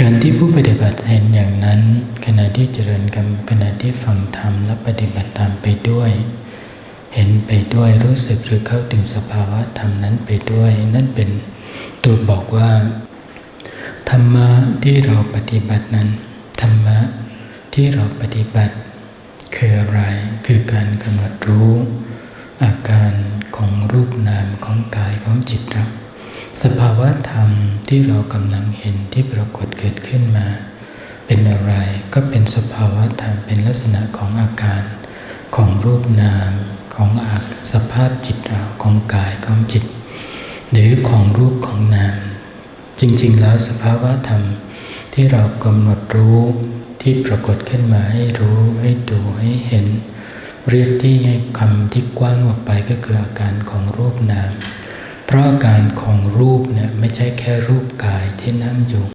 การที่ผู้ปฏิบัติเห็นอย่างนั้น ขณะที่เจริญกรรมขณะที่ฟังธรรมและปฏิบัติตามไปด้วย เห็นไปด้วยรู้สึกหรือเข้าถึงสภาวะธรรมนั้นไปด้วย นั่นเป็นตัวบอกว่า ธรรมะที่เราปฏิบัตินั้น ธรรมะที่เราปฏิบัติ คืออะไรคือการกำหนดรู้ อาการของรูปนามของกายของจิตเรา สภาวะธรรมที่เรากำลังเห็นที่ปรากฏเกิดขึ้นมา เป็นอะไรก็เป็นสภาวะธรรมเป็นลักษณะของอาการ ของรูปนาม ของอาสภาพจิตเราของกายของจิต หรือของรูปของนาม จริงๆ แล้วสภาวะธรรมที่เรากำหนดรู้ที่ปรากฏขึ้นมาให้รู้ให้ดูให้เห็น เรียกที่ให้คำที่กว้างออกไปก็คืออาการของรูปนาม เพราะการของรูปเนี่ยไม่ใช่แค่รูปกายที่นั่งอยู่